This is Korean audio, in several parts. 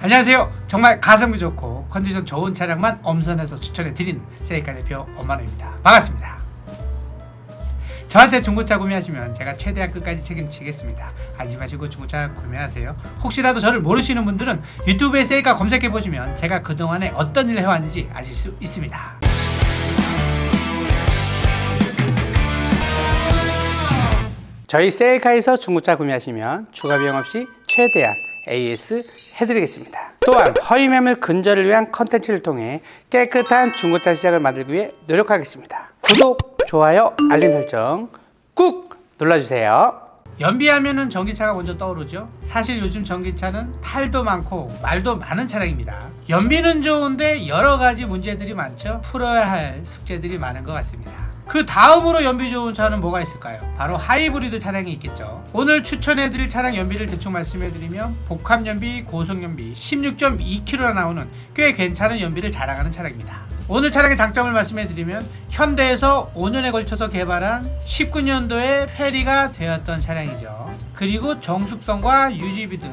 안녕하세요. 정말 가성비 좋고 컨디션 좋은 차량만 엄선해서 추천해 드리는 세이카 대표 엄마노입니다. 반갑습니다. 저한테 중고차 구매하시면 제가 최대한 끝까지 책임지겠습니다. 안심하시고 중고차 구매하세요. 혹시라도 저를 모르시는 분들은 유튜브에 세이카 검색해 보시면 제가 그동안에 어떤 일을 해왔는지 아실 수 있습니다. 저희 셀카에서 중고차 구매하시면 추가 비용 없이 최대한 AS 해드리겠습니다. 또한 허위 매물 근절을 위한 컨텐츠를 통해 깨끗한 중고차 시장을 만들기 위해 노력하겠습니다. 구독, 좋아요, 알림 설정 꾹 눌러주세요. 연비하면은 전기차가 먼저 떠오르죠. 사실 요즘 전기차는 탈도 많고 말도 많은 차량입니다. 연비는 좋은데 여러 가지 문제들이 많죠. 풀어야 할 숙제들이 많은 것 같습니다. 그 다음으로 연비 좋은 차는 뭐가 있을까요? 바로 하이브리드 차량이 있겠죠. 오늘 추천해드릴 차량 연비를 대충 말씀해드리면 복합 연비, 고속 연비 16.2km나 나오는 꽤 괜찮은 연비를 자랑하는 차량입니다. 오늘 차량의 장점을 말씀해드리면 현대에서 5년에 걸쳐서 개발한 19년도에 페리가 되었던 차량이죠. 그리고 정숙성과 유지비 등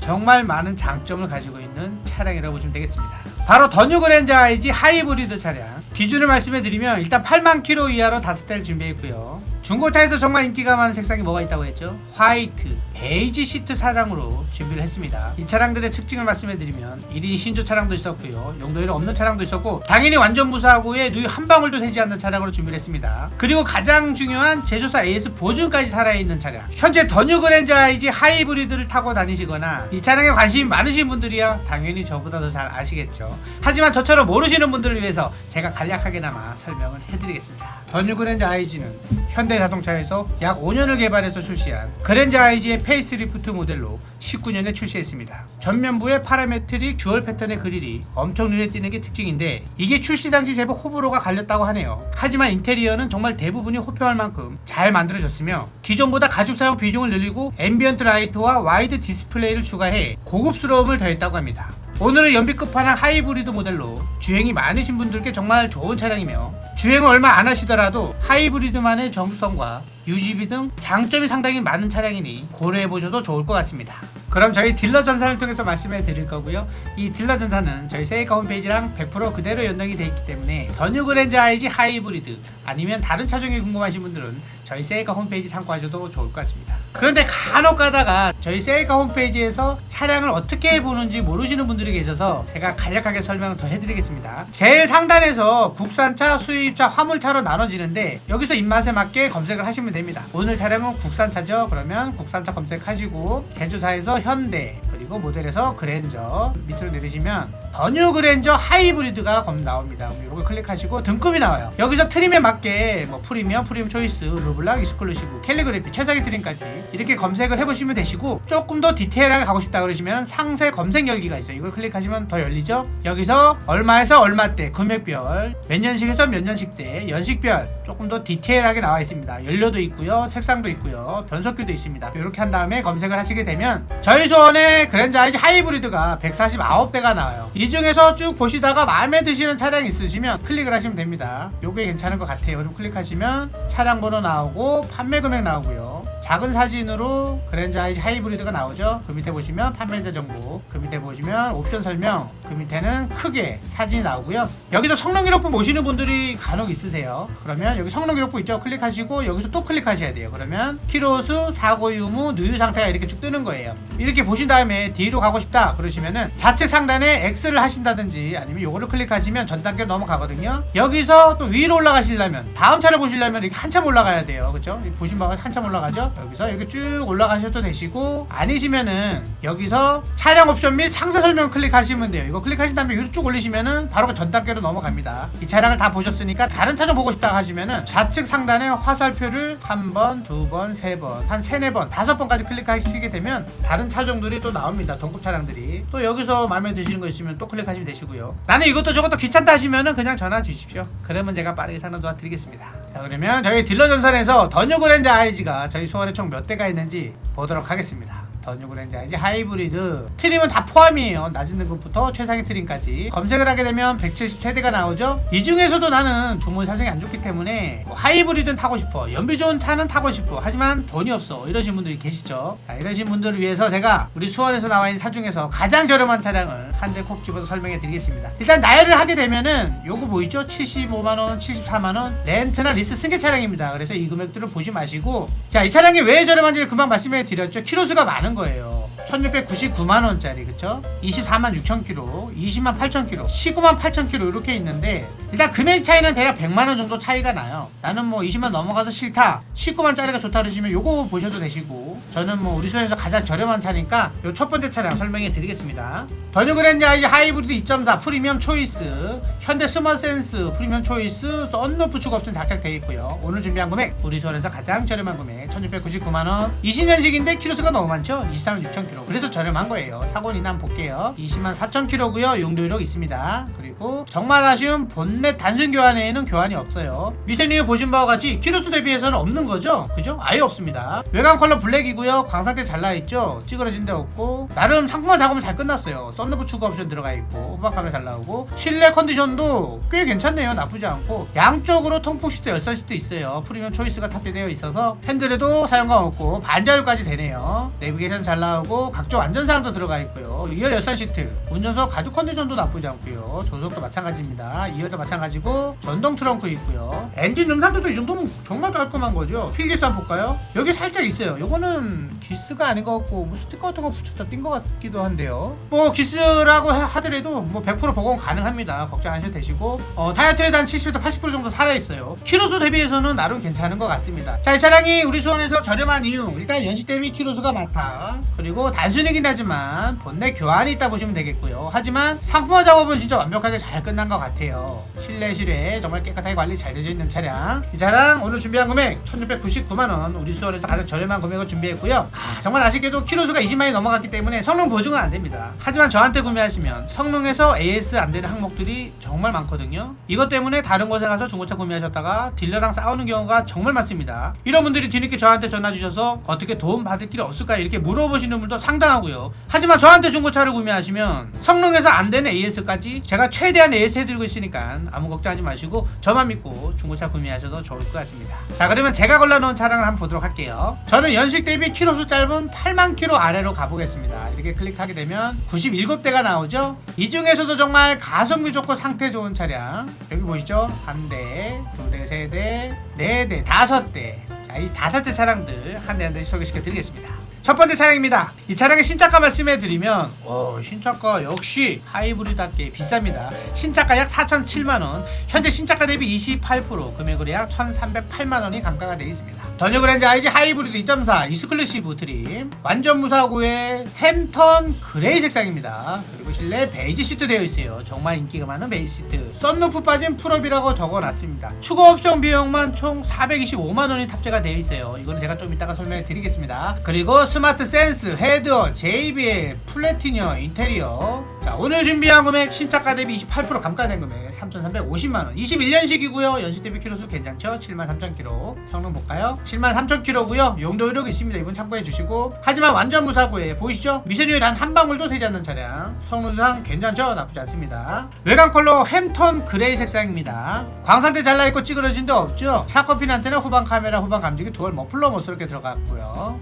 정말 많은 장점을 가지고 있는 차량이라고 보시면 되겠습니다. 바로 더뉴 그랜저 IG 하이브리드 차량 기준을 말씀해 드리면 일단 8만 킬로 이하로 다섯 대를 준비했고요. 중고차에서 정말 인기가 많은 색상이 뭐가 있다고 했죠? 화이트, 베이지 시트 차량으로 준비를 했습니다. 이 차량들의 특징을 말씀해드리면 1인 신조 차량도 있었고요. 용도에는 없는 차량도 있었고 당연히 완전 무사고에 누이 한 방울도 새지 않는 차량으로 준비를 했습니다. 그리고 가장 중요한 제조사 AS 보증까지 살아있는 차량. 현재 더뉴 그랜저 IG 하이브리드를 타고 다니시거나 이 차량에 관심이 많으신 분들이야 당연히 저보다 더 잘 아시겠죠. 하지만 저처럼 모르시는 분들을 위해서 제가 간략하게나마 설명을 해드리겠습니다. 더뉴 그랜저 IG는 현대 자동차에서 약 5년을 개발해서 출시한 그랜저 IG의 페이스리프트 모델로 19년에 출시했습니다. 전면부의 파라메트릭 듀얼 패턴의 그릴이 엄청 눈에 띄는 게 특징인데 이게 출시 당시 제법 호불호가 갈렸다고 하네요. 하지만 인테리어는 정말 대부분이 호평할 만큼 잘 만들어졌으며 기존보다 가죽 사용 비중을 늘리고 앰비언트 라이트와 와이드 디스플레이를 추가해 고급스러움을 더했다고 합니다. 오늘은 연비 끝판왕 하이브리드 모델로 주행이 많으신 분들께 정말 좋은 차량이며 주행을 얼마 안 하시더라도 하이브리드만의 정수성과 유지비 등 장점이 상당히 많은 차량이니 고려해 보셔도 좋을 것 같습니다. 그럼 저희 딜러 전산을 통해서 말씀해 드릴 거고요. 이 딜러 전산은 저희 세이카 홈페이지랑 100% 그대로 연동이 되어 있기 때문에 더뉴 그랜저 IG 하이브리드 아니면 다른 차종이 궁금하신 분들은 저희 세이카 홈페이지 참고하셔도 좋을 것 같습니다. 그런데 간혹 가다가 저희 세이카 홈페이지에서 차량을 어떻게 보는지 모르시는 분들이 계셔서 제가 간략하게 설명을 더 해드리겠습니다. 제일 상단에서 국산차, 수입차, 화물차로 나눠지는데 여기서 입맛에 맞게 검색을 하시면 됩니다. 오늘 차량은 국산차죠? 그러면 국산차 검색하시고 제조사에서 현대 그리고 모델에서 그랜저 밑으로 내리시면 더뉴 그랜저 하이브리드가 검 나옵니다. 이거 클릭하시고 등급이 나와요. 여기서 트림에 맞게 뭐 프리미엄, 프리미엄 초이스, 르블랑, 익스클루시브, 캘리그래피, 최상위 트림까지 이렇게 검색을 해보시면 되시고 조금 더 디테일하게 가고 싶다 그러시면 상세 검색 열기가 있어요. 이걸 클릭하시면 더 열리죠. 여기서 얼마에서 얼마대, 금액별, 몇 년식에서 몇 년식대, 연식별 조금 더 디테일하게 나와 있습니다. 연료도 있고요, 색상도 있고요, 변속기도 있습니다. 이렇게 한 다음에 검색을 하시게 되면 저희 소원의 그랜저 아이즈 하이브리드가 149대가 나와요. 이 중에서 쭉 보시다가 마음에 드시는 차량이 있으시면 클릭을 하시면 됩니다. 요게 괜찮은 것 같아요. 그럼 클릭하시면 차량 번호 나오고 판매 금액 나오고요. 작은 사진으로 그랜저 아이즈 하이브리드가 나오죠. 그 밑에 보시면 판매자 정보, 그 밑에 보시면 옵션 설명, 그 밑에는 크게 사진이 나오고요. 여기서 성능 기록부 보시는 분들이 간혹 있으세요. 그러면 여기 성능 기록부 있죠. 클릭하시고 여기서 또 클릭하셔야 돼요. 그러면 키로수, 사고 유무, 누유 상태가 이렇게 쭉 뜨는 거예요. 이렇게 보신 다음에 뒤로 가고 싶다 그러시면은 좌측 상단에 X를 하신다든지 아니면 요거를 클릭하시면 전 단계로 넘어가거든요. 여기서 또 위로 올라가시려면 다음 차를 보시려면 이렇게 한참 올라가야 돼요. 그렇죠? 보신 바가 한참 올라가죠. 여기서 이렇게 쭉 올라가셔도 되시고 아니시면은 여기서 차량 옵션 및 상세 설명 클릭하시면 돼요. 이거 클릭하신 다음에 위로 쭉 올리시면은 바로 그 전 단계로 넘어갑니다. 이 차량을 다 보셨으니까 다른 차좀 보고 싶다 하시면은 좌측 상단에 화살표를 한 번, 두 번, 세 번, 한 세네 번, 다섯 번까지 클릭하시게 되면 다른 차종들이 또 나옵니다. 동급 차량들이. 또 여기서 마음에 드시는 거 있으면 또 클릭하시면 되시고요. 나는 이것도 저것도 귀찮다 하시면은 그냥 전화 주십시오. 그러면 제가 빠르게 상담 도와드리겠습니다. 자, 그러면 저희 딜러 전산에서 더뉴 그랜저 아이즈가 저희 소원에 총 몇 대가 있는지 보도록 하겠습니다. 더뉴 그랜저 이제 하이브리드. 트림은 다 포함이에요. 낮은 등급부터 최상위 트림까지. 검색을 하게 되면 170세대가 나오죠? 이 중에서도 나는 주문 사정이 안 좋기 때문에 뭐 하이브리드는 타고 싶어. 연비 좋은 차는 타고 싶어. 하지만 돈이 없어. 이러신 분들이 계시죠? 자 이러신 분들을 위해서 제가 우리 수원에서 나와 있는 차 중에서 가장 저렴한 차량을 한 대 콕 집어서 설명해 드리겠습니다. 일단 나열을 하게 되면은 요거 보이죠? 75만원 74만원? 렌트나 리스 승계 차량입니다. 그래서 이 금액들을 보지 마시고. 자 이 차량이 왜 저렴한지 금방 말씀해 드렸죠? 키로수가 많은 거예요. 1699만 원짜리 그쵸? 24만 6천키로 20만 8천키로 19만 8천키로 이렇게 있는데 일단 금액 차이는 대략 100만원 정도 차이가 나요. 나는 뭐 20만 넘어가서 싫다. 19만짜리가 좋다 그러시면 요거 보셔도 되시고 저는 뭐 우리 수에서 가장 저렴한 차니까 요 첫 번째 차량 설명해 드리겠습니다. 더뉴 그랜저 아이 하이브리드 2.4 프리미엄 초이스 현대 스마트 센스 프리미엄 초이스 썬루프 추가 옵션 장착되어 있고요. 오늘 준비한 금액 우리 수원에서 가장 저렴한 금액 1699만원. 20년식인데 키로수가 너무 많죠? 23만 6천키로. 그래서 저렴한 거예요. 사고니나 한번 볼게요. 20만 4천키로고요. 용도 이력 있습니다. 그리고 정말 아쉬운 본넷 단순 교환에는 교환이 없어요. 미세니에 보신 바와 같이 키로수 대비해서는 없는 거죠? 그죠? 아예 없습니다. 외관 컬러 블랙이고요. 광상태 잘 나있죠? 찌그러진 데 없고. 나름 상품화 작업은 잘 끝났어요. 썬루프 추가 옵션 들어가 있고 카메라 잘 나오고. 실내 컨디션도 꽤 괜찮네요. 나쁘지 않고. 양쪽으로 통풍 시트 열선 시트 있어요. 프리미엄 초이스가 탑재되어 있어서 핸들에도 사용감 없고 반자율까지 되네요. 내비게이션 잘 나오고 각종 안전사항도 들어가 있고요. 2열 열선 시트. 운전석 가죽 컨디션도 나쁘지 않고요. 조석도 마찬가지입니다. 2열도 마찬가지 고 전동 트렁크 있고요. 엔진 음산도도 이 정도면 정말 깔끔한 거죠. 필기스 한번 볼까요? 여기 살짝 있어요. 요거는 기스가 아닌 것 같고 뭐 스티커 같은 거 붙였다 띈 것 같기도 한데요. 뭐 기스라고 하- 하더라도 뭐 100% 복원 가능합니다. 걱정 안 하셔도 되시고. 어, 타이어 트레드 한 70에서 80% 정도 살아 있어요. 키로수 대비해서는 나름 괜찮은 것 같습니다. 자 이 차량이 우리 수원에서 저렴한 이유. 일단 연식 대비 키로수가 많다. 그리고 단순이긴 하지만 본넷 교환이 있다 보시면 되겠고요. 하지만 상품화 작업은 진짜 완벽하게 잘 끝난 것 같아요 실내 실외 정말 깨끗하게 관리 잘 되어 있는 차량. 이 차량 오늘 준비한 금액 1699만원. 우리 수원에서 가장 저렴한 금액을 준비했고요. 아, 정말 아쉽게도 키로수가 20만이 넘어갔기 때문에 성능 보증은 안 됩니다. 하지만 저한테 구매하시면 성능에서 AS 안 되는 항목들이 정말 많거든요. 이것 때문에 다른 곳에 가서 중고차 구매하셨다가 딜러랑 싸우는 경우가 정말 많습니다. 이런 분들이 뒤늦게 저한테 전화 주셔서 어떻게 도움 받을 길이 없을까 이렇게 물어보시는 분도 상당하고요. 하지만 저한테 중고차를 구매하시면 성능에서 안 되는 AS까지 제가 최대한 AS 해드리고 있으니까 아무 걱정하지 마시고 저만 믿고 중고차 구매하셔도 좋을 것 같습니다. 자 그러면 제가 골라놓은 차량을 한번 보도록 할게요. 저는 연식 대비 키로수 짧은 8만 키로 아래로 가보겠습니다. 이렇게 클릭하게 되면 97대가 나오죠? 이 중에서도 정말 가성비 좋고 상태 좋은 차량. 여기 보이죠? 한 대, 두 대, 세 대, 네 대, 다섯 대. 자, 이 다섯 대 차량들 한 대 한 대씩 소개시켜 드리겠습니다. 첫 번째 차량입니다. 이 차량의 신차가 말씀해 드리면, 어, 신차가 역시 하이브리드답게 비쌉니다. 신차가 약 4,007만 원, 현재 신차가 대비 28%, 금액으로 약 1,308만 원이 감가가 되어 있습니다. 더뉴 그랜저 IG 하이브리드 2.4 이스클루시브 트림, 완전 무사고의 햄턴 그레이 색상입니다. 그리고 실내 베이지 시트 되어 있어요. 정말 인기가 많은 베이지 시트. 썬루프 빠진 풀업이라고 적어놨습니다. 추가 옵션 비용만 총 425만 원이 탑재가 되어 있어요. 이거는 제가 좀 이따가 설명해 드리겠습니다. 그리고 스마트 센스, 헤드어, JBL, 플래티니어, 인테리어. 자, 오늘 준비한 금액 신차가 대비 28% 감가된 금액 3,350만 원. 21년식이고요. 연식 대비 키로수 괜찮죠? 73,000km. 성능 볼까요? 73,000km고요. 용도 이력 있습니다. 이번 참고해 주시고. 하지만 완전 무사고에 보이시죠? 미세류에 단한 방울도 새지 않는 차량. 성능상 괜찮죠? 나쁘지 않습니다. 외관 컬러 햄턴 그레이 색상입니다. 광산대 잘라 있고 찌그러진 데 없죠? 차커핀 안테나 후방 카메라 후방 감지기 두얼 머플러 모스럽게 들어갔고요.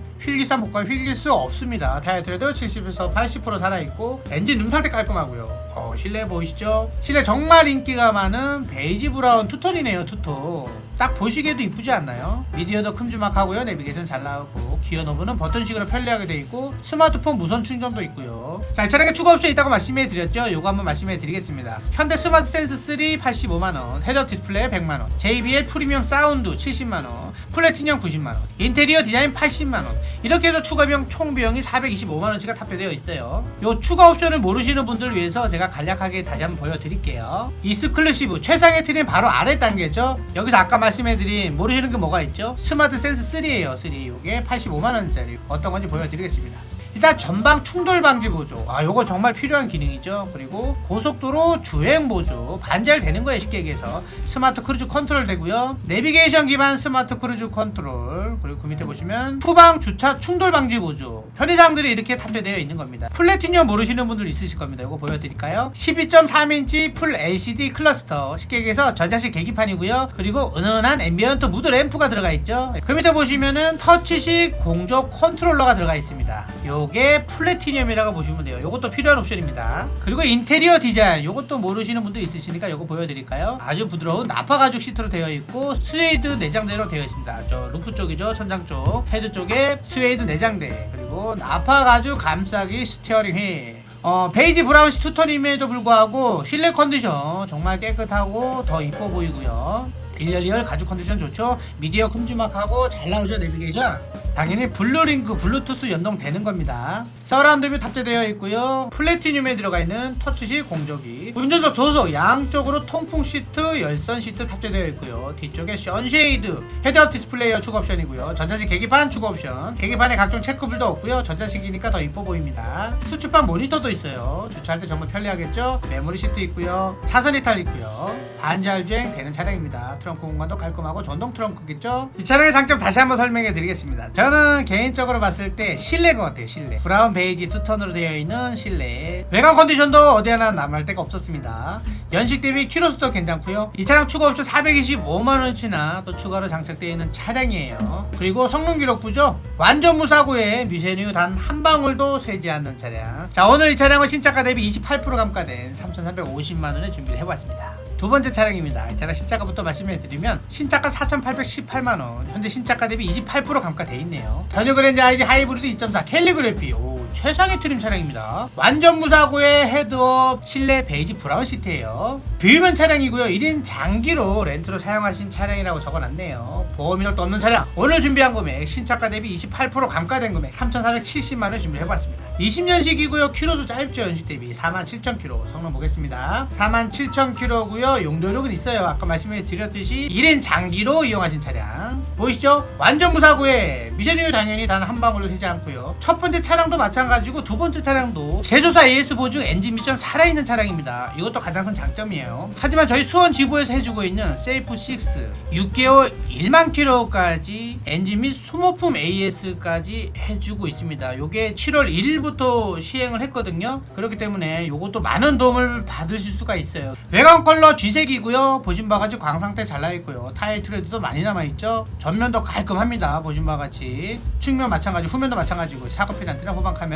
한번 볼까요? 휠기스 없습니다. 트레드 70에서 80% 살아있고 엔진 룸살때 깔끔하고요. 어, 실내 보이시죠? 실내 정말 인기가 많은 베이지 브라운 투톤이네요 투톤 딱 보시기에도 이쁘지 않나요? 미디어도 큼지막하고요 내비게이션 잘 나오고 기어 노브는 버튼식으로 편리하게 되어 있고 스마트폰 무선 충전도 있고요 자, 이 차량에 추가 옵션 있다고 말씀해 드렸죠? 요거 한번 말씀해 드리겠습니다. 현대 스마트 센스 3 85만원 헤드업 디스플레이 100만원 JBL 프리미엄 사운드 70만원 플래티늄 90만원 인테리어 디자인 80만원. 이렇게 해서 추가 비용 총 비용이 425만원치가 탑재되어 있어요. 요 추가 옵션을 모르시는 분들을 위해서 제가 간략하게 다시 한번 보여드릴게요. 이스클루시브 최상의 트림 바로 아래 단계죠? 여기서 아까 말씀해드린 모르시는 게 뭐가 있죠? 스마트 센스 3예요 3 이게 85만원짜리. 어떤 건지 보여드리겠습니다. 이 일단 전방 충돌 방지 보조. 아, 요거 정말 필요한 기능이죠. 그리고 고속도로 주행 보조. 반잘 되는 거예요, 쉽게 얘기해서. 스마트 크루즈 컨트롤 되고요. 내비게이션 기반 스마트 크루즈 컨트롤. 그리고 그 밑에 보시면 후방 주차 충돌 방지 보조. 편의상들이 이렇게 탑재되어 있는 겁니다. 플래티늄 모르시는 분들 있으실 겁니다. 요거 보여드릴까요? 12.3인치 풀 LCD 클러스터. 쉽게 얘기해서 전자식 계기판이고요. 그리고 은은한 앰비언트 무드 램프가 들어가 있죠. 그 밑에 보시면은 터치식 공조 컨트롤러가 들어가 있습니다. 요게 플래티늄이라고 보시면 돼요. 요것도 필요한 옵션입니다. 그리고 인테리어 디자인. 요것도 모르시는 분도 있으시니까 요거 보여드릴까요? 아주 부드러운 나파 가죽 시트로 되어 있고 스웨이드 내장대로 되어 있습니다. 저 루프 쪽이죠. 천장 쪽. 헤드 쪽에 스웨이드 내장대. 그리고 나파 가죽 감싸기 스티어링 휠. 어, 베이지 브라운 투톤임에도 불구하고 실내 컨디션 정말 깨끗하고 더 이뻐 보이고요. 1열 2열 가죽 컨디션 좋죠. 미디어 큼지막하고 잘 나오죠 내비게이션. 당연히 블루링크 블루투스 연동되는 겁니다. 서라운드 뷰 탑재되어 있고요. 플래티늄에 들어가 있는 터치식 공조기. 운전석 조석 양쪽으로 통풍 시트, 열선 시트 탑재되어 있고요. 뒤쪽에 선쉐이드, 헤드업 디스플레이어 추가 옵션이고요. 전자식 계기판 추가 옵션. 계기판에 각종 체크불도 없고요. 전자식이니까 더 이뻐 보입니다. 수축방 모니터도 있어요. 주차할 때 정말 편리하겠죠? 메모리 시트 있고요. 차선 이탈 있고요. 반지하 주행 되는 차량입니다. 트렁크 공간도 깔끔하고 전동 트렁크겠죠? 이 차량의 장점 다시 한번 설명해 드리겠습니다. 저는 개인적으로 봤을 때 실내 것 같아요. 실내. 브라운 베이지 투톤으로 되어 있는 실내. 외관 컨디션도 어디 하나 남을 데가 없었습니다. 연식 대비 키로수도 괜찮고요. 이 차량 추가 옵션 425만 원치나 또 추가로 장착되어 있는 차량이에요. 그리고 성능 기록부죠. 완전 무사고에 미세뉴 단한 방울도 새지 않는 차량. 자 오늘 이 차량은 신차가 대비 28% 감가된 3,350만 원에 준비를 해봤습니다. 두 번째 차량입니다. 이 차량 신차가부터 말씀해 드리면 신차가 4,818만 원, 현재 신차가 대비 28% 감가돼 있네요. 더뉴 그랜저 IG 하이브리드 2.4 캘리그래피 오 최상의 트림 차량입니다. 완전 무사고의 헤드업 실내 베이지 브라운 시트예요. 비유면 차량이고요. 1인 장기로 렌트로 사용하신 차량이라고 적어놨네요. 보험 이력도 없는 차량. 오늘 준비한 금액 신차가 대비 28% 감가된 금액 3,470만 원 준비해봤습니다. 20년식이고요. 키로수 짧죠. 연식 대비 47,000km. 성능 보겠습니다. 47,000km고요. 용도력은 있어요. 아까 말씀해 드렸듯이 1인 장기로 이용하신 차량. 보이시죠? 완전 무사고에 미션이유 당연히 단 한 방울도 새지 않고요. 첫 번째 차량도 마찬가지 고 두 번째 차량도 제조사 AS 보증 엔진 미션 살아있는 차량입니다. 이것도 가장 큰 장점이에요. 하지만 저희 수원 지부에서 해주고 있는 세이프 6 6개월 1만 킬로까지 엔진 및 소모품 AS까지 해주고 있습니다. 요게 7월 1일부터 시행을 했거든요. 그렇기 때문에 요것도 많은 도움을 받으실 수가 있어요. 외관 컬러 쥐색이고요. 보신 바와 같이 광상태 잘 나 있고요. 타일 트레드도 많이 남아 있죠. 전면도 깔끔합니다. 보신 바와 같이 측면 마찬가지, 후면도 마찬가지고 사커필 안테나, 후방 카메라,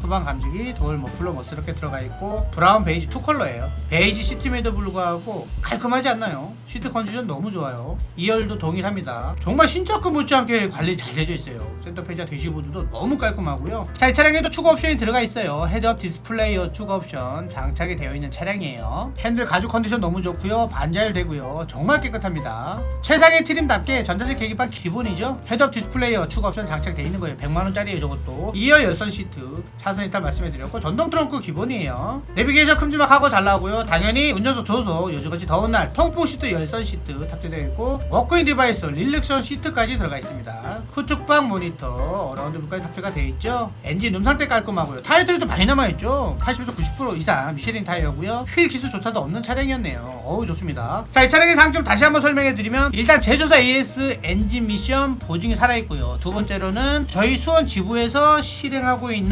후방 감지기, 도어 머플러 멋스럽게 들어가 있고 브라운 베이지 투 컬러예요. 베이지 시트임에도 불구하고 깔끔하지 않나요? 시트 컨디션 너무 좋아요. 2열도 동일합니다. 정말 신차급 못지않게 관리 잘 되어 있어요. 센터페이지와 대시보드도 너무 깔끔하고요. 자, 이 차량에도 추가 옵션이 들어가 있어요. 헤드업 디스플레이어 추가 옵션 장착이 되어 있는 차량이에요. 핸들 가죽 컨디션 너무 좋고요. 반자율 되고요. 정말 깨끗합니다. 최상의 트림답게 전자식 계기판 기본이죠. 헤드업 디스플레이어 추가 옵션 장착되어 있는 거예요. 100만 원짜리예요, 저것도. 2열 열선 시트, 차선 이탈 말씀해드렸고 전동 트렁크 기본이에요. 내비게이션 큼지막하고 잘 나오고요. 당연히 운전석 조속, 요즘같이 더운 날 통풍 시트, 열선 시트 탑재되어 있고 워크인 디바이스, 릴렉션 시트까지 들어가 있습니다. 후측방 모니터, 어라운드 뷰까지 탑재가 되어 있죠. 엔진 룸 상태 깔끔하고요. 타이어들도 많이 남아있죠. 80에서 90% 이상 미쉐린 타이어고요. 휠 기수 조차도 없는 차량이었네요. 어우 좋습니다. 자, 이 차량의 장점 다시 한번 설명해드리면 일단 제조사 AS 엔진 미션 보증이 살아있고요. 두 번째로는 저희 수원 지부에서 실행하고 있는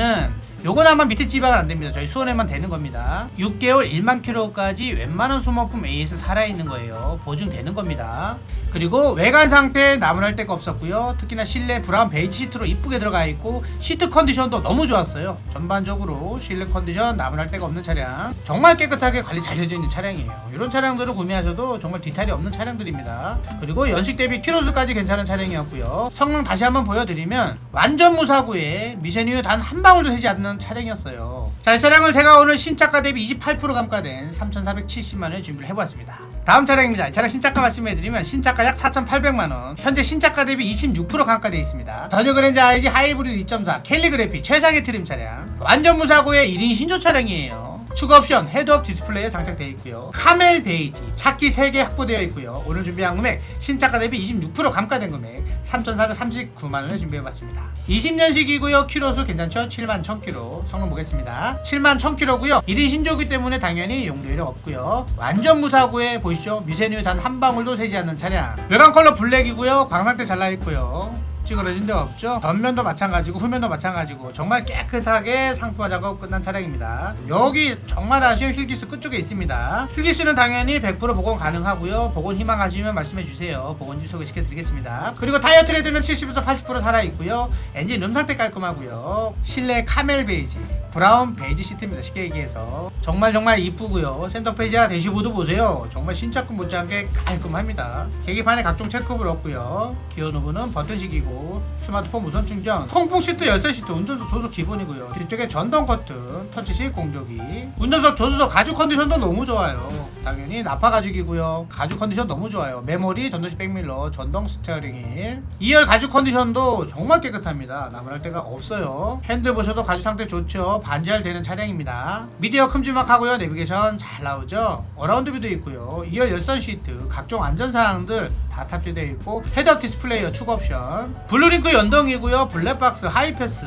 요건 아마 밑에 지방은 안 됩니다. 저희 수원에만 되는 겁니다. 6개월 1만 킬로까지 웬만한 소모품 AS 살아있는 거예요. 보증되는 겁니다. 그리고 외관 상태 나무랄 데가 없었고요. 특히나 실내 브라운 베이지 시트로 이쁘게 들어가 있고 시트 컨디션도 너무 좋았어요. 전반적으로 실내 컨디션 나무랄 데가 없는 차량 정말 깨끗하게 관리 잘 되어 있는 차량이에요. 이런 차량들을 구매하셔도 정말 디테일이 없는 차량들입니다. 그리고 연식 대비 키로수까지 괜찮은 차량이었고요. 성능 다시 한번 보여드리면 완전 무사고에 미션 이후 단한 방울도 새지 않는 차량이었어요. 자, 이 차량을 제가 오늘 신차가 대비 28% 감가된 3,470만 원에 준비를 해보았습니다. 다음 차량입니다. 이 차량 신차가 말씀해드리면 신차가 약 4,800만 원, 현재 신차가 대비 26% 감가되어 있습니다. 더뉴 그랜저 IG 하이브리드 2.4 캘리그래피 최상의 트림 차량, 완전 무사고의 1인 신조 차량이에요. 추가 옵션 헤드업 디스플레이에 장착되어 있고요. 카멜 베이지 차키 3개 확보되어 있고요. 오늘 준비한 금액 신차가 대비 26% 감가된 금액 3,439만 원을 준비해봤습니다. 20년식이고요. 키로수 괜찮죠? 7만 1,000km 성능 보겠습니다. 7만 1,000km고요. 1인 신조기 때문에 당연히 용도 이력 없고요. 완전 무사고에 보이시죠? 미세누 단 한 방울도 새지 않는 차량. 외관 컬러 블랙이고요. 광상대 잘나 있고요. 찌그러진 데 없죠. 전면도 마찬가지고 후면도 마찬가지고 정말 깨끗하게 상품화 작업 끝난 차량입니다. 여기 정말 아쉬운 휠기스 끝쪽에 있습니다. 휠기스는 당연히 100% 복원 가능하고요. 복원 희망하시면 말씀해 주세요. 복원지 소개시켜 드리겠습니다. 그리고 타이어 트레드는 70에서 80% 살아 있고요. 엔진 룸 상태 깔끔하고요. 실내 카멜 베이지, 브라운 베이지 시트입니다. 쉽게 얘기해서 정말 정말 이쁘고요. 센터 페이지와 대시보드 보세요. 정말 신차급 못지않게 깔끔합니다. 계기판에 각종 체크볼 없고요. 기어 노브는 버튼식이고 스마트폰 무선 충전, 통풍 시트 열쇠 시트, 운전석 조수 기본이고요. 뒤쪽에 전동 커튼, 터치식 공조기, 운전석 조수석 가죽 컨디션도 너무 좋아요. 당연히 나파 가죽이고요. 가죽 컨디션 너무 좋아요. 메모리, 전동식 백밀러, 전동 스티어링 휠. 2열 가죽 컨디션도 정말 깨끗합니다. 나무랄 데가 없어요. 핸들 보셔도 가죽 상태 좋죠. 반지할 되는 차량입니다. 미디어 큼지막하고요. 내비게이션 잘 나오죠. 어라운드 뷰도 있고요. 2열 열선 시트, 각종 안전사항들 다 탑재되어 있고 헤드업 디스플레이어 추가 옵션 블루링크 연동이고요 블랙박스 하이패스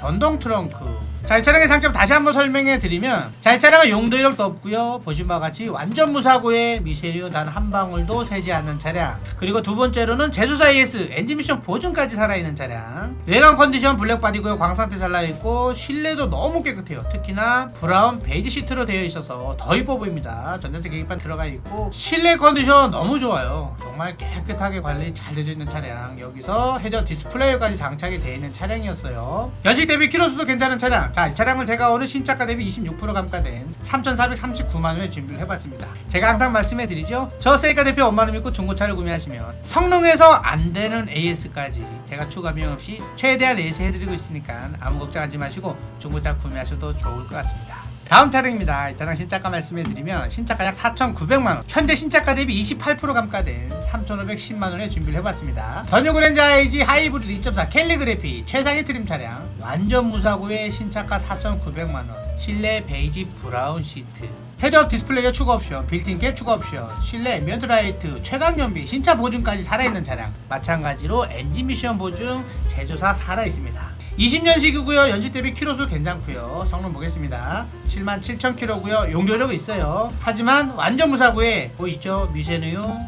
전동 트렁크 자, 이 차량의 장점 다시 한번 설명해 드리면 자, 이 차량은 용도 이력도 없고요. 보신 바와 같이 완전 무사고에 미세류 단 한 방울도 새지 않는 차량. 그리고 두 번째로는 제수사 AS 엔진 미션 보증까지 살아있는 차량. 외관 컨디션 블랙 바디고요. 광상태 잘나 있고 실내도 너무 깨끗해요. 특히나 브라운 베이지 시트로 되어 있어서 더 이뻐 보입니다. 전자식 계기판 들어가 있고 실내 컨디션 너무 좋아요. 정말 깨끗하게 관리 잘 되어 있는 차량. 여기서 헤더 디스플레이까지 장착이 되어 있는 차량이었어요. 연식 대비 키로수도 괜찮은 차량. 자, 이 차량을 제가 오늘 신차가 대비 26% 감가된 3,439만 원에 준비를 해봤습니다. 제가 항상 말씀해 드리죠. 저 세이카 대표 엄마를 믿고 중고차를 구매하시면 성능에서 안 되는 AS까지 제가 추가 비용 없이 최대한 AS 해드리고 있으니까 아무 걱정하지 마시고 중고차 구매하셔도 좋을 것 같습니다. 다음 차량입니다. 이 차량 신차가 말씀해드리면 신차가 약 4,900만 원, 현재 신차가 대비 28% 감가된 3,510만 원에 준비를 해봤습니다. 전유 그랜저 IG 하이브리드 2.4 캘리그래피 최상위 트림 차량, 완전 무사고의 신차가 4,900만 원, 실내 베이지 브라운 시트. 헤드업 디스플레이어 추가 옵션, 빌트인 캡 추가 옵션, 실내 앰비언트 라이트, 최강 연비, 신차 보증까지 살아있는 차량. 마찬가지로 엔진 미션 보증, 제조사 살아있습니다. 20년식이고요. 연식 대비 키로수 괜찮고요. 성능 보겠습니다. 77,000km고요. 용도력은 있어요. 하지만 완전 무사고에 보이시죠?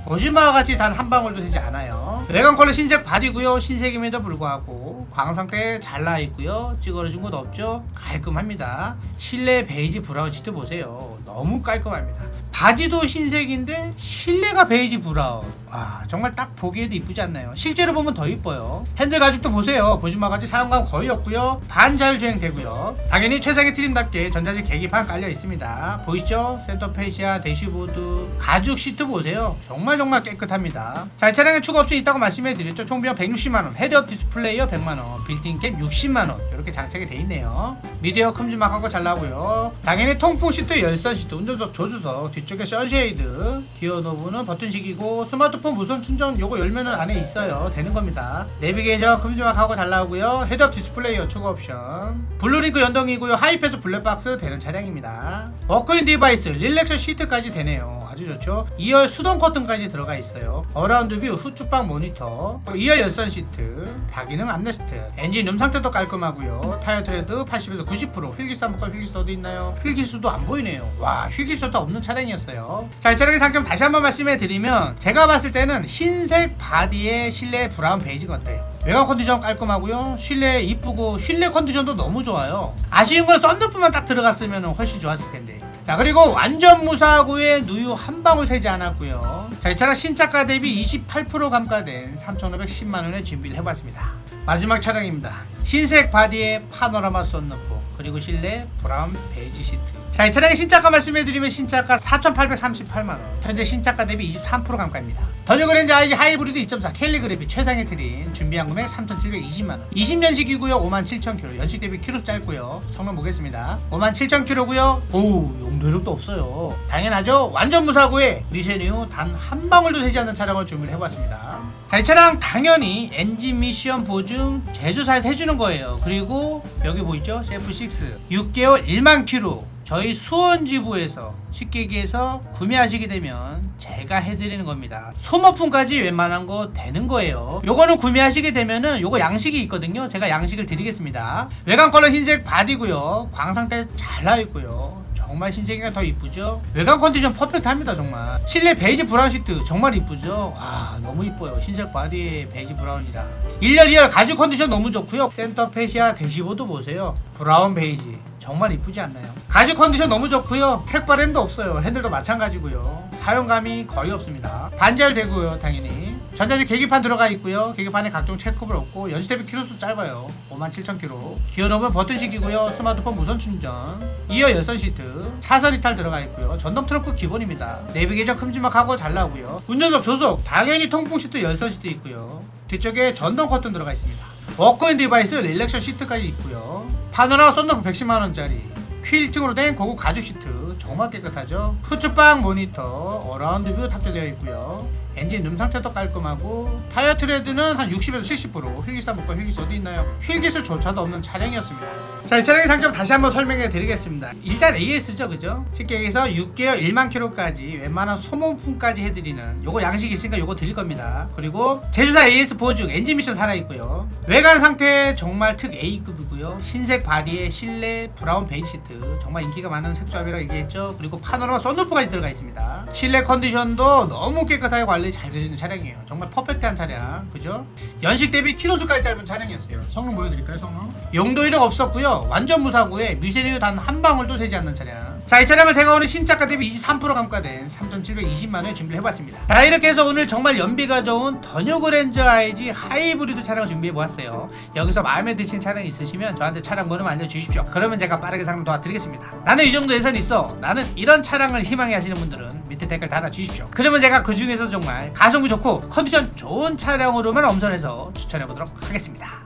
보신 바와 같이 단 한 방울도 되지 않아요. 외관 컬러 흰색 바디고요. 신색임에도 불구하고 광 상태 잘 나와 있고요. 찌그러진 곳 없죠? 깔끔합니다. 실내 베이지 브라운 시트 보세요. 너무 깔끔합니다. 바디도 흰색인데 실내가 베이지 브라운. 와 정말 딱 보기에도 이쁘지 않나요? 실제로 보면 더 이뻐요. 핸들 가죽도 보세요. 같이 사용감 거의 없고요. 반 자율 주행 되고요. 당연히 최상의 트림답게 전자식 계기판 깔려 있습니다. 보이시죠? 센터 페시아, 대시보드, 가죽 시트 보세요. 정말 정말 깨끗합니다. 자, 이 차량에 추가 옵션 있다고 말씀해 드렸죠. 총 비용 160만 원, 헤드업 디스플레이어 100만 원, 빌딩 캡 60만 원 이렇게 장착이 돼 있네요. 미디어 큼지막한 거잘 나오고요. 당연히 통풍 시트, 열선 시트, 운전석 조수석, 뒤 쪽에 선쉐이드, 기어 노브는 버튼식이고 스마트폰 무선 충전 요거 열면은 안에 있어요. 되는 겁니다. 내비게이션 큼지막하고 잘 나오고요. 헤드업 디스플레이어 추가 옵션, 블루링크 연동이고요. 하이패스 블랙박스 되는 차량입니다. 워크인 디바이스, 릴렉션 시트까지 되네요. 아주 좋죠. 2열 수동 커튼까지 들어가 있어요. 어라운드 뷰 후축방 모니터, 2열 열선 시트, 다기능 암레스트, 엔진 룸 상태도 깔끔하고요. 타이어 트레드 80에서 90%, 휠기스 한번 어디 있나요? 휠기스도 안 보이네요. 와, 휠기스도 없는 차량이었어요. 자, 이 차량의 장점 다시 한번 말씀해 드리면 제가 봤을 때는 흰색 바디에 실내 브라운 베이지 같아요. 외관 컨디션 깔끔하고요. 실내 이쁘고 실내 컨디션도 너무 좋아요. 아쉬운 건 썬루프만 딱 들어갔으면 훨씬 좋았을 텐데. 자 그리고 완전 무사고에 누유 한 방울 새지 않았고요. 자 이 차량 신차가 대비 28% 감가된 3,510만 원에 준비를 해봤습니다. 마지막 차량입니다. 흰색 바디에 파노라마 썬루프 그리고 실내 브라운 베이지 시트. 자, 이 차량의 신차가 말씀해드리면 신차가 4,838만원. 현재 신차가 대비 23% 감가입니다. 더뉴 그랜저 IG 하이브리드 2.4 캘리그래피 최상의 트림. 준비한 금액 3,720만원. 20년식이고요. 57,000km. 연식 대비 키로 짧고요. 성능 보겠습니다. 57,000km고요. 오, 용도력도 없어요. 당연하죠. 완전 무사고에 리쉐뉴 단한 방울도 되지 않는 차량을 준비를 해봤습니다. 자, 이 차량 당연히 엔진 미션 보증 제조사에서 해주는 거예요. 그리고 여기 보이죠? CF6 6개월 1만 킬로 저희 수원지부에서 쉽게 얘기해서 구매하시게 되면 제가 해드리는 겁니다. 소모품까지 웬만한 거 되는 거예요. 요거는 구매하시게 되면은 요거 양식이 있거든요. 제가 양식을 드리겠습니다. 외관 컬러 흰색 바디고요. 광상태 잘 나와 있고요. 정말 신세계가 더 이쁘죠? 외관 컨디션 퍼펙트합니다 정말 실내 베이지 브라운 시트 정말 이쁘죠? 아 너무 이뻐요 흰색 바디에 베이지 브라운이라 1열 2열 가죽 컨디션 너무 좋고요 센터 페시아 대시보드 보세요 브라운 베이지 정말 이쁘지 않나요? 가죽 컨디션 너무 좋고요 택바램도 없어요 핸들도 마찬가지고요 사용감이 거의 없습니다 반잘 되고요 당연히 전자식 계기판 들어가 있고요. 계기판에 각종 체크볼 없고 연식 대비 키로수 짧아요. 57,000km. 기어놓으면 버튼식이고요. 스마트폰 무선 충전. 2열 열선 시트. 차선 이탈 들어가 있고요. 전동 트렁크 기본입니다. 내비게이션 큼지막하고 잘 나오고요. 운전석 조속. 당연히 통풍 시트 열선 시트 있고요. 뒤쪽에 전동 커튼 들어가 있습니다. 워크인 디바이스 릴렉션 시트까지 있고요. 파노라마 썬루프 110만 원짜리. 퀼팅으로 된 고급 가죽 시트 정말 깨끗하죠. 후추방 모니터 어라운드 뷰 탑재되어 있고요. 엔진 룸 상태도 깔끔하고 타이어 트레드는 한 60에서 70% 휠기스 한번 볼까요? 휠기스 어디 있나요? 휠기스조차도 없는 차량이었습니다. 자, 이 차량의 장점 다시 한번 설명해 드리겠습니다. 일단 AS죠, 그죠? 쉽게 얘기해서 6개월 1만 킬로까지 웬만한 소모품까지 해드리는 요거 양식 있으니까 요거 드릴 겁니다. 그리고 제주사 AS 보증 엔진 미션 살아있고요. 외관 상태 정말 특 A급이고요. 흰색 바디에 실내 브라운 베이지 시트 정말 인기가 많은 색조합이라고 얘기했죠. 그리고 파노라마 썬루프까지 들어가 있습니다. 실내 컨디션도 너무 깨끗하게 관리 잘 되는 차량이에요. 정말 퍼펙트한 차량, 그죠? 연식 대비 키로수까지 짧은 차량이었어요. 성능 보여드릴까요, 성능? 용도 이력 없었고요. 완전 무사고에 미세리도 단한 방울도 새지 않는 차량. 자, 이 차량을 제가 오늘 신차가 대비 23% 감가된 3,720만 원에 준비를 해봤습니다. 자, 이렇게 해서 오늘 정말 연비가 좋은 더뉴 그랜저 IG 하이브리드 차량을 준비해 보았어요. 여기서 마음에 드시는 차량 있으시면 저한테 차량 번호 알려주십시오. 그러면 제가 빠르게 상담 도와드리겠습니다. 나는 이 정도 예산 있어. 나는 이런 차량을 희망해 하시는 분들은 밑에 댓글 달아주십시오. 그러면 제가 그 중에서 정말 가성비 좋고 컨디션 좋은 차량으로만 엄선해서 추천해 보도록 하겠습니다.